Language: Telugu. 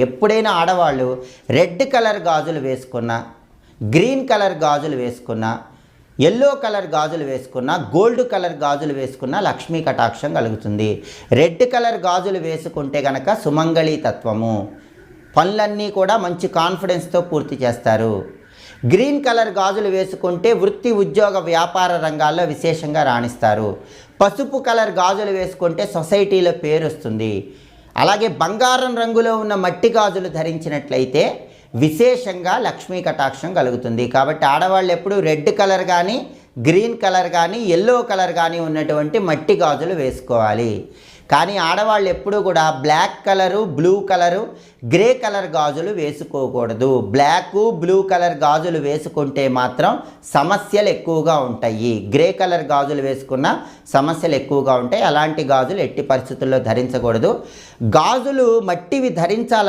ఎప్పుడైనా ఆడవాళ్ళు రెడ్ కలర్ గాజులు వేసుకున్నా గ్రీన్ కలర్ గాజులు వేసుకున్నా ఎల్లో కలర్ గాజులు వేసుకున్నా గోల్డ్ కలర్ గాజులు వేసుకున్నా లక్ష్మీ కటాక్షం కలుగుతుంది. రెడ్ కలర్ గాజులు వేసుకుంటే గనక సుమంగళి తత్వము. పనులన్నీ కూడా మంచి కాన్ఫిడెన్స్తో పూర్తి చేస్తారు. గ్రీన్ కలర్ గాజులు వేసుకుంటే వృత్తి ఉద్యోగ వ్యాపార రంగాల్లో విశేషంగా రాణిస్తారు. పసుపు కలర్ గాజులు వేసుకుంటే సొసైటీలో పేరు వస్తుంది అలాగే బంగారం రంగులో ఉన్న మట్టి గాజులు ధరించినట్లయితే విశేషంగా లక్ష్మీ కటాక్షం కలుగుతుంది. కాబట్టి ఆడవాళ్ళు ఎప్పుడు రెడ్ కలర్ కానీ గ్రీన్ కలర్ కానీ ఎల్లో కలర్ కానీ ఉన్నటువంటి మట్టి గాజులు వేసుకోవాలి. కానీ ఆడవాళ్ళు ఎప్పుడూ కూడా black colour blue colour grey colour గాజులు వేసుకోకూడదు. బ్లాక్ బ్లూ కలర్ గాజులు వేసుకుంటే మాత్రం సమస్యలు ఎక్కువగా ఉంటాయి. గ్రే కలర్ గాజులు వేసుకున్న సమస్యలు ఎక్కువగా ఉంటాయి. అలాంటి గాజులు ఎట్టి పరిస్థితుల్లో ధరించకూడదు. గాజులు మట్టివి ధరించాలని